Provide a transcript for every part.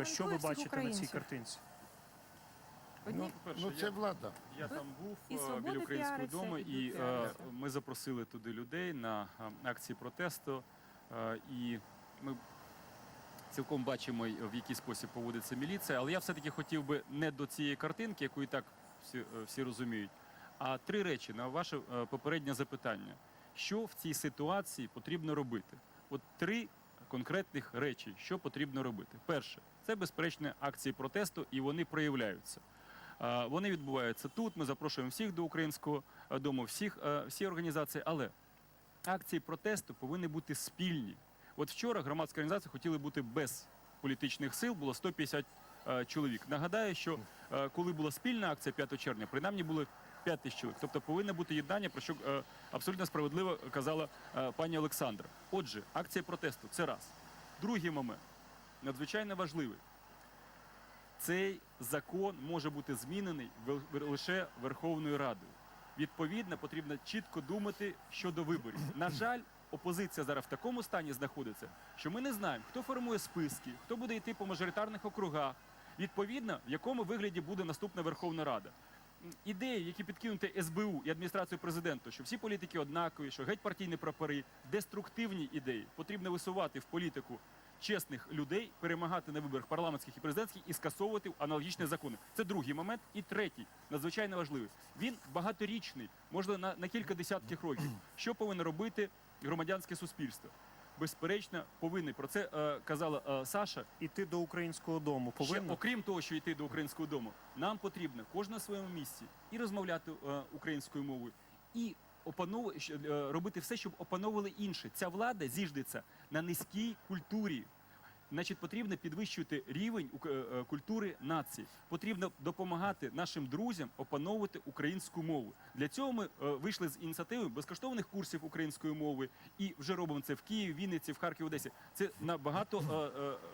Олійника, що ви бачите на цій картинці? Одні Ну, по-перше, ну це я- влада. Я там був і е, біля українського дому, і і е, ми запросили туди людей на е, акції протесту. І ми цілком бачимо, в який спосіб поводиться міліція. Але я все-таки хотів би не до цієї картинки, яку і так всі, всі розуміють, а три речі на ваше попереднє запитання. Що в цій ситуації потрібно робити? От три конкретних речей, що потрібно робити. Перше, це безперечно акції протесту, і вони проявляються. Вони відбуваються тут. Ми запрошуємо всіх до українського е, дому, всіх е, всі організації. Але акції протесту повинні бути спільні. От вчора громадська організація хотіли бути без політичних сил, було 150 е, чоловік. Нагадаю, що е, коли була спільна акція 5 червня, принаймні було 5 тисяч чоловік. Тобто повинно бути єднання, про що е, абсолютно справедливо казала е, пані Олександра. Отже, акція протесту це раз. Другий момент надзвичайно важливий. Цей закон може бути змінений лише Верховною Радою. Відповідно, потрібно чітко думати щодо виборів. На жаль, опозиція зараз в такому стані знаходиться, що ми не знаємо, хто формує списки, хто буде йти по мажоритарних округах. Відповідно, в якому вигляді буде наступна Верховна Рада. Ідеї, які підкинуті СБУ і адміністрацією президента, що всі політики однакові, що геть партійні прапори, деструктивні ідеї потрібно висувати в політику чесних людей, перемагати на виборах парламентських і президентських і скасовувати аналогічні закони. Це другий момент. І третій, надзвичайно важливий. Він багаторічний, можливо, на, на кілька десятків років. Що повинно робити громадянське суспільство? Безперечно, повинні про це е, казала е, Саша. Іти до українського дому Ще, окрім того, що йти до українського дому, нам потрібно кожна на своєму місці і розмовляти е, українською мовою, і опанову- е, робити все, щоб опановували інше. Ця влада зіждеться на низькій культурі. Значить, потрібно підвищувати рівень е, е, культури нації. Потрібно допомагати нашим друзям опановувати українську мову. Для цього ми е, вийшли з ініціативи безкоштовних курсів української мови і вже робимо це в Києві, Вінниці, в Харкові, Одесі. Це на багато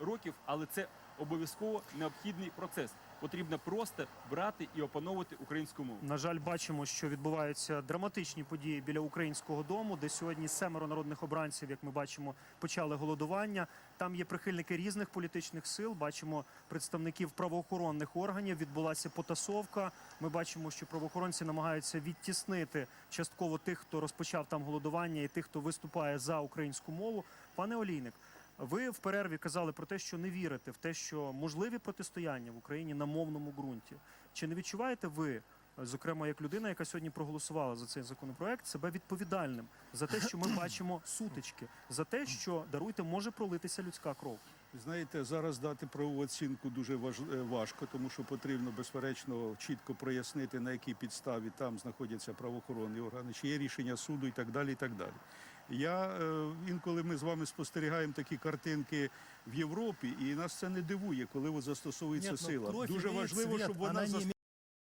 років, але це обов'язково необхідний процес. Потрібно просто брати і опановувати українську мову. На жаль, бачимо, що відбуваються драматичні події біля українського дому, де сьогодні семеро народних обранців, як ми бачимо, почали голодування. Там є прихильники різних політичних сил. Бачимо представників правоохоронних органів. Відбулася потасовка. Ми бачимо, що правоохоронці намагаються відтіснити частково тих, хто розпочав там голодування, і тих, хто виступає за українську мову. Пане Олійник. Ви в перерві казали про те, що не вірите в те, що можливі протистояння в Україні на мовному ґрунті. Чи не відчуваєте ви, зокрема як людина, яка сьогодні проголосувала за цей законопроект, себе відповідальним за те, що ми бачимо сутички, за те, що даруйте, може пролитися людська кров? Знаєте, зараз дати правову оцінку дуже е, важко, тому що потрібно безперечно чітко прояснити, на якій підставі там знаходяться правоохоронні органи, чи є рішення суду і так далі. І так далі. Я е, інколи ми з вами спостерігаємо такі картинки в Європі, і нас це не дивує, коли застосовується ну, сила. Дуже важливо, щоб вона она не зас-